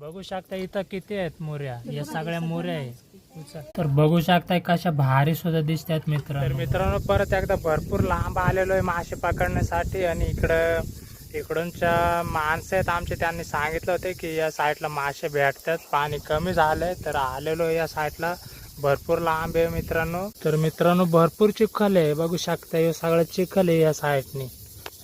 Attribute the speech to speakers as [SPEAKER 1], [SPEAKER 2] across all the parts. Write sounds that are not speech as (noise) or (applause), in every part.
[SPEAKER 1] बघू शकता इथं किती आहेत मोऱ्या. या सगळ्या मोऱ्या आहे तर बघू शकताय कशा भारी सुद्धा दिसतात मित्र तर मित्रांनो परत एकदा भरपूर लांब आलेलो आहे मासे पकडण्यासाठी आणि इकडं इकडूनच्या माणसं आहेत आमचे. त्यांनी सांगितलं होते की या साईडला मासे भेटतात. पाणी कमी झालंय तर आलेलो आहे या साईडला. भरपूर लांब आहे मित्रांनो. तर मित्रांनो भरपूर चिखल आहे. बघू शकता हे सगळं चिखल आहे या साईडनी.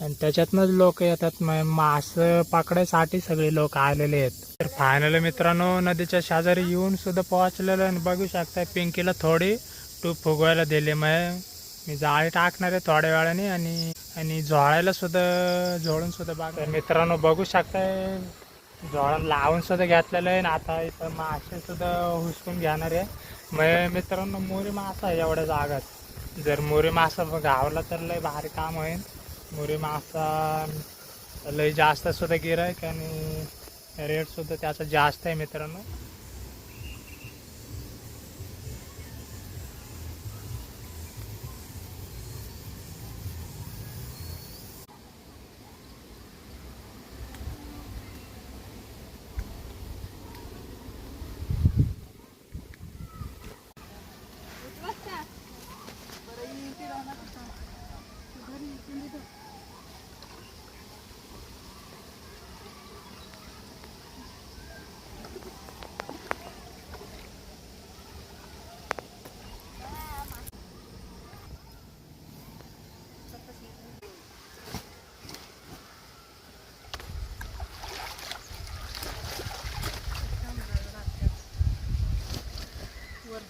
[SPEAKER 1] आणि त्याच्यातनंच लोक येतात. म- मास पकडायसाठी सगळे लोक आलेले आहेत. फायनल मित्रांनो नदीच्या शेजारी येऊन सुद्धा पोहोचलेलं आहे. आणि बघू शकताय पिंकीला थोडी टूप फुगवायला दिली मग. मी जाळी टाकणार आहे थोड्या वेळाने आणि आणि झोळायला सुद्धा झोळून सुद्धा बाग मित्रांनो बघू शकताय झोळण लावून सुद्धा घेतलेलं आहे. आणि आता इथं मासे सुद्धा हुसकून घेणार आहे. मग मित्रांनो मोरी मासा आहे एवढ्या जागात. जर मोरी मासा गावला तर लय भारी काम होईल. मोरी मासा लय जास्त सुद्धा गिरायक आणि रेट सुद्धा त्याचा जास्त आहे मित्रांनो.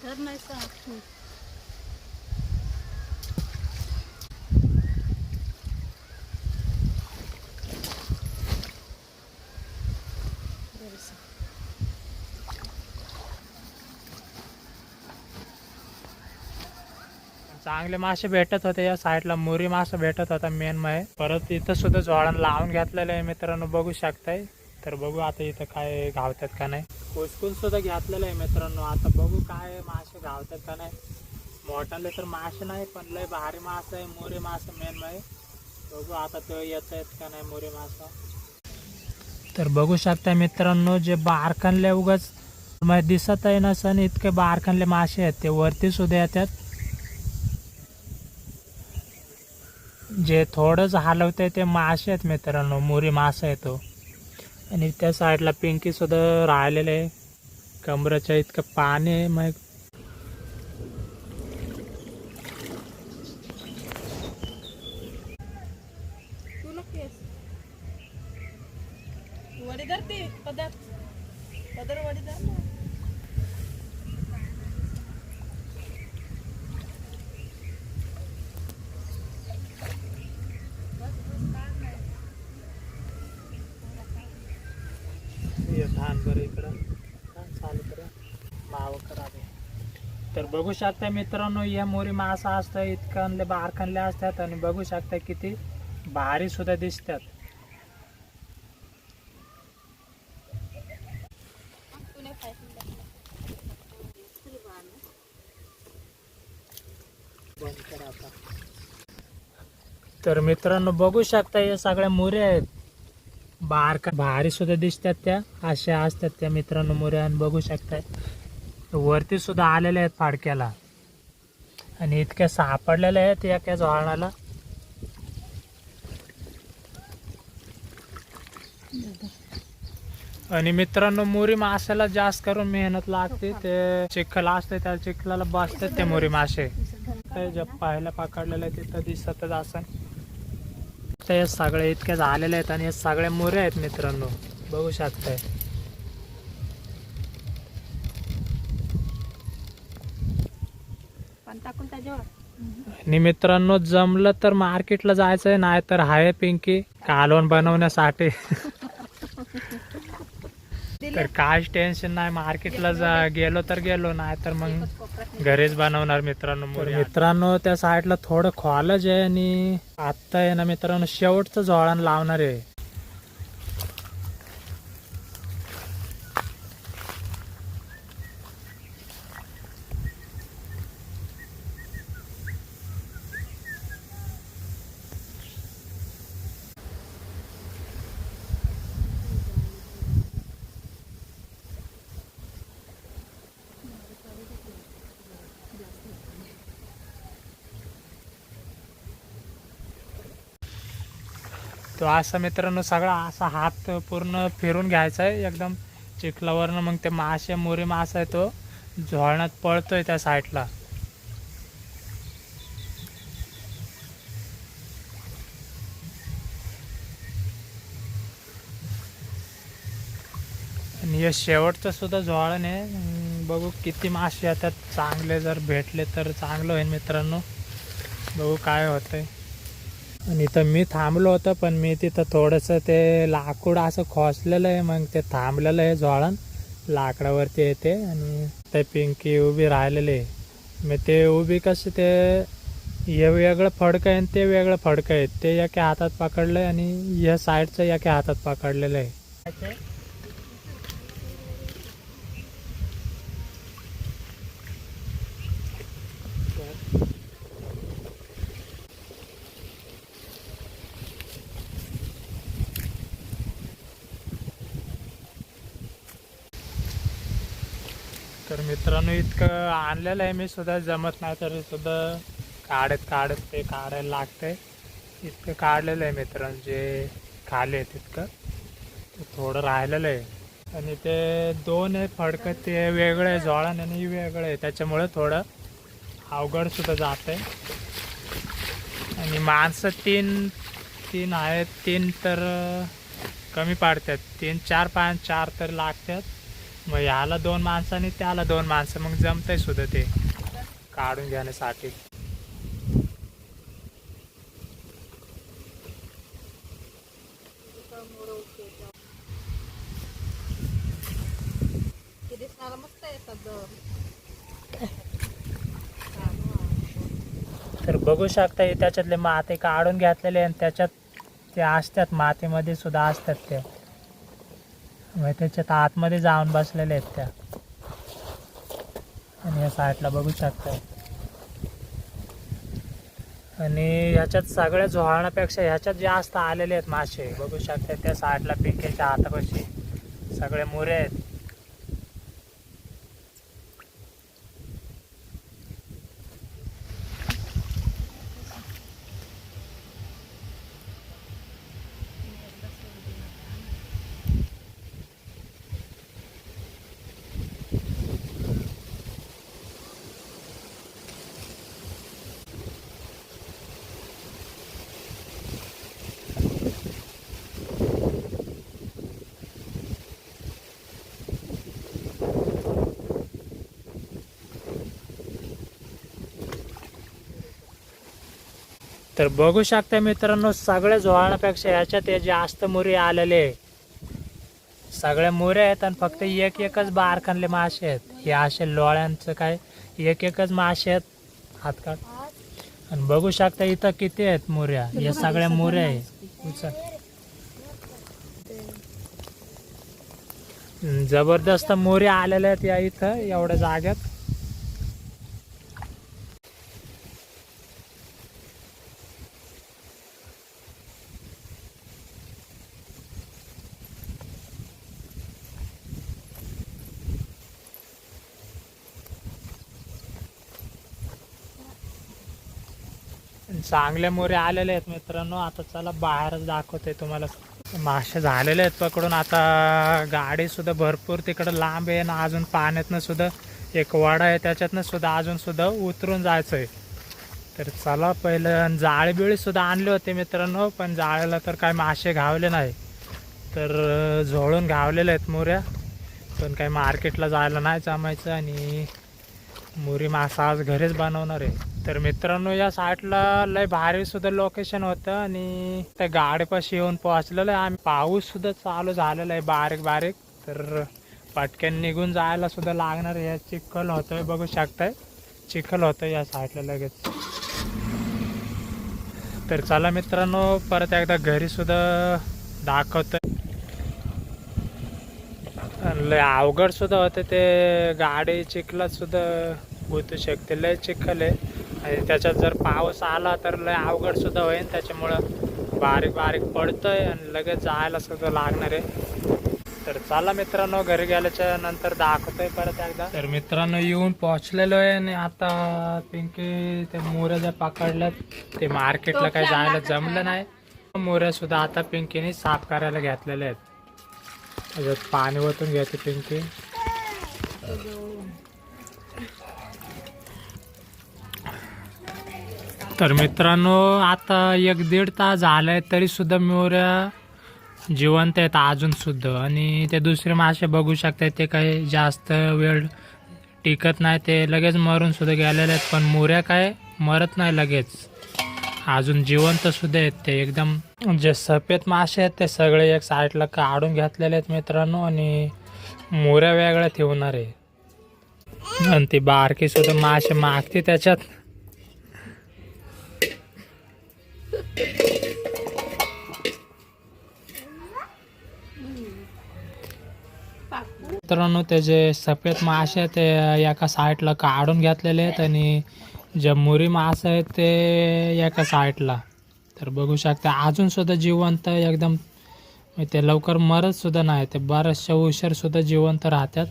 [SPEAKER 2] नाही
[SPEAKER 1] चांगले मासे भेटत होते या साईडला मुरी मासा भेटत होता मेन मय परत इथं सुद्धा जोडण लावून घेतलेलं आहे मित्रांनो बघू शकताय. तर बघू आता इथं काय घावतात का नाही. कुसकून सुद्धा घेतलेलं आहे मित्रांनो. आता बघू काय मासे घालतात का नाही. मोठाले तर मासे नाही पण लय भारी मासा आहे. मोरे मासा मेन मध्ये बघू आता तो येत आहेत का नाही मोरे मासा. तर बघू शकता मित्रांनो जे बारकानले उगाच मग दिसत आहे ना इतके बारकानले मासे आहेत. ते वरती सुद्धा येतात. जे थोडंच आहे ते मासे आहेत मित्रांनो. मोरी मासा आहे तो. आणि त्या साईडला पिंकी सुद्धा राहिलेले आहे. कमराच्या इतकं पाणी आहे मग
[SPEAKER 2] तुला केस वडी धरते पदर पदर वडी धर ना.
[SPEAKER 1] तर बघू शकता मित्रांनो या मोरी मासा असतं इतकं बारकनले असतात आणि बघू शकता किती भारी सुद्धा दिसतात. तर मित्रांनो बघू शकता या सगळ्या मोऱ्या आहेत. बारका भारी सुद्धा दिसतात त्या. अशा असतात त्या मित्रांनो मोऱ्या आणि बघू शकताय. वरती सुद्धा आलेल्या आहेत फाडक्याला. आणि इतक्या सापडलेल्या आहेत या एका झोळणाला आणि मित्रांनो मोरी माशाला जास्त करून मेहनत लागते. ते चिखल असते त्या चिखलाला बसतात ते मोरी मासे. ते जे पाहायला पकडलेलं आहे तिथं दिसतच असं. ते हे सगळे इतके झालेले आहेत आणि हे सगळे मोरे आहेत मित्रांनो. बघू शकताय. आणि मित्रांनो जमलं तर मार्केटला जायचंय नाही तर हाय पिंकी कालवण बनवण्यासाठी. (laughs) तर काहीच टेन्शन नाही मार्केटला जा गेलो तर गेलो नाही तर मग घरीच बनवणार मित्रांनो मित्रांनो त्या साईडला थोडं खोलच आहे आणि आत्ता आहे ना मित्रांनो शेवटचं जोळण लावणार आहे. तो असा मित्रांनो सगळा असा हात पूर्ण फिरून घ्यायचा आहे एकदम चिखलावरनं. मग ते मासे मोरी मासा आहे तो झोळण्यात पळतोय त्या साईडला. आणि हे शेवटचं सुद्धा झोळण आहे. बघू किती मासे येतात. चांगले जर भेटले तर चांगलं होईल मित्रांनो. बघू काय होतंय. आणि इथं मी थांबलो होतं पण मी तिथं थोडंसं ते लाकूड असं खोसलेलं आहे मग ते थांबलेलं आहे झोळण लाकडावरती येते आणि ते पिंकी उभी राहिलेली आहे. मग ते उभी कसं ते हे वेगळं फडकं आहे आणि ते वेगळं फडकं आहे. ते एका हातात पकडलं आहे आणि या साईडचं एका हातात पकडलेलं आहे तर मित्रांनो इतकं आणलेलं आहे मी सुद्धा जमत नाही तरी सुद्धा काढत काढत ते काढायला लागतंय. इतकं काढलेलं आहे मित्रांनो जे खाली आहे तितकं थोडं राहिलेलं आहे. आणि ते दोन आहे फडकं ते वेगळं आहे जोळण आणि वेगळं आहे. त्याच्यामुळे थोडं अवघड सुद्धा जात आहे आणि माणसं तीन तीन आहेत तीन तर कमी पाडतात. तीन चार पाच चार तर लागतात. मग ह्याला दोन माणसं आणि त्याला दोन माणसं. मग जमतंय सुद्धा ते. काढून घेण्यासाठी. तर बघू शकता त्याच्यातले माते काढून घेतलेले आणि त्याच्यात ते असतात मातीमध्ये सुद्धा असतात ते. त्याच्यात आतमध्ये जाऊन बसलेल्या आहेत त्या. आणि या साईडला बघू शकता. आणि ह्याच्यात सगळ्या झोळण्यापेक्षा ह्याच्यात जास्त आलेले आहेत मासे. बघू शकता त्या साईडला पिकेच्या हातापाशी सगळे मुरे आहेत. तर बघू शकता मित्रांनो सगळ्या झोळण्यापेक्षा ह्याच्यात हे जास्त मुरी आलेले आहे. सगळ्या मुऱ्या आहेत आणि फक्त एक एकच बारखानले मासे आहेत. हे असे लोळ्यांचं काय? एक एकच मासे आहेत. हात काढ. आणि बघू शकता इथं किती आहेत मुऱ्या. या सगळ्या मुऱ्या आहे जबरदस्त मोऱ्या आलेल्या आहेत या इथं एवढ्या जाग्यात चांगल्या मोरे आलेले आहेत मित्रांनो. आता चला बाहेरच दाखवते तुम्हाला. मासे झालेले आहेत पकडून. आता गाडी सुद्धा भरपूर तिकडं लांब आहे ना अजून पाण्यातनं सुद्धा एक वाडा आहे. त्याच्यातनं सुद्धा अजून सुद्धा उतरून जायचं आहे तर चला पहिलं जाळी सुद्धा आणले होते मित्रांनो पण जाळ्याला तर काय मासे घावले नाही. तर झोळून घावलेले आहेत मोऱ्या. पण काही मार्केटला जायला नाही जमायचं आणि मुरी मासा आज घरीच बनवणार आहे. तर मित्रांनो या साईडला लय भारी सुद्धा लोकेशन होतं आणि त्या गाडीपाशी येऊन पोहोचलेलं आहे. आम्ही पाऊस सुद्धा चालू झालेला आहे बारीक बारीक. तर पटकन निघून जायला सुद्धा लागणार आहे. या चिखल होतोय बघू शकताय. चिखल होतं या साईडला लगेच. तर चला मित्रांनो परत एकदा घरी सुद्धा दाखवतोय. लय अवघड सुद्धा होते ते गाडी चिखलात सुद्धा गुतू शकते. लय चिखल आहे. त्याच्यात जर पाऊस आला तर लय अवघड सुद्धा होईल त्याच्यामुळं बारीक बारीक पडतंय आणि लगेच जायला सुद्धा लागणार आहे. तर चला मित्रांनो घरी गेल्याच्यानंतर दाखवतोय परत एकदा. तर मित्रांनो येऊन पोहोचलेलो आहे आणि आता पिंकी ते मोऱ्या ज्या पकडल्यात ते मार्केटला काही जायला जमलं नाही. मोऱ्या सुद्धा आता पिंकीने साफ करायला घेतलेल्या आहेत. त्याच्यात पाणी ओतून घेते पिंकी. तर मित्रांनो आता एक दीड तास झालाय तरी सुद्धा मोऱ्या जिवंत आहेत अजून सुद्धा. आणि ते दुसरे मासे बघू शकतात ते काही जास्त वेळ टिकत नाही. ते लगेच मरून सुद्धा गेलेले आहेत. पण मोऱ्या काय मरत नाही लगेच. अजून जिवंत सुद्धा आहेत ते. एकदम जे सफेद मासे आहेत ते सगळे एक साईडला काढून घेतलेले आहेत मित्रांनो. आणि मोऱ्या वेगळ्या ठेवणार आहे. आणि ती बारकी सुद्धा मासे मागते त्याच्यात. मित्रांनो ते जे सफेद मासे आहेत ते एका साईडला काढून घेतलेले आहेत आणि जे मुरी मासे आहेत ते एका साईडला तर बघू शकता अजून सुद्धा जिवंत एकदम म्हणजे ते लवकर मरत सुद्धा नाही. ते बऱ्याचशा उशीर सुद्धा जिवंत राहतात.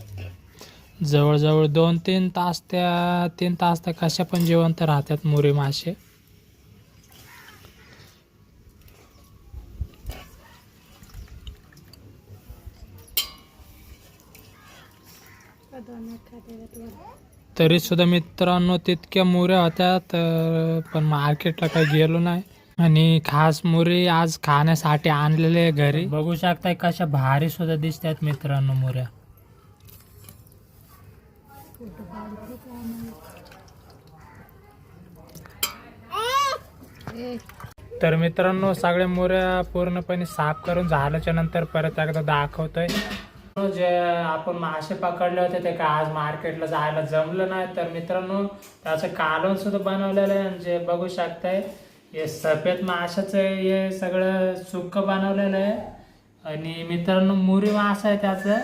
[SPEAKER 1] जवळजवळ दोन तीन तास त्या तीन तास त्या कशा पण जिवंत राहतात मुरी मासे. तरी सुद्धा मित्रांनो तितक्या मुऱ्या होत्या तर पण मार्केटला काही गेलो नाही. आणि खास मुरी आज खाण्यासाठी आणलेले घरी. बघू शकताय कशा भारी सुद्धा दिसतात मित्रांनो मुऱ्या. तर मित्रांनो सगळ्या मोऱ्या पूर्णपणे साफ करून झाल्याच्यानंतर परत एकदा दाखवतोय. जे आपण मासे पकडले होते ते काय आज मार्केटला जायला जमलं नाही. तर मित्रांनो त्याचं कालवण सुद्धा बनवलेलं आहे. आणि जे बघू शकताय हे सफेद माशाचं हे सगळं सुक्क बनवलेलं आहे. आणि मित्रांनो मुरी मासा आहे त्याचं.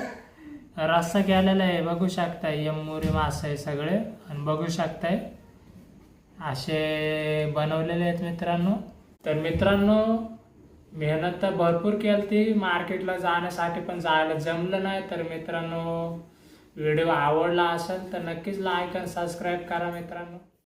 [SPEAKER 1] रस्सा केलेला आहे. बघू शकताय हे मुरी मासा आहे सगळे. आणि बघू शकताय असे बनवलेले आहेत मित्रांनो. तर मित्रांनो मेहनत तर भरपूर केली ती. मार्केटला जाण्यासाठी पण जायला जमलं नाही. तर मित्रांनो व्हिडिओ आवडला असेल तर नक्कीच लाईक आणि सबस्क्राईब करा मित्रांनो.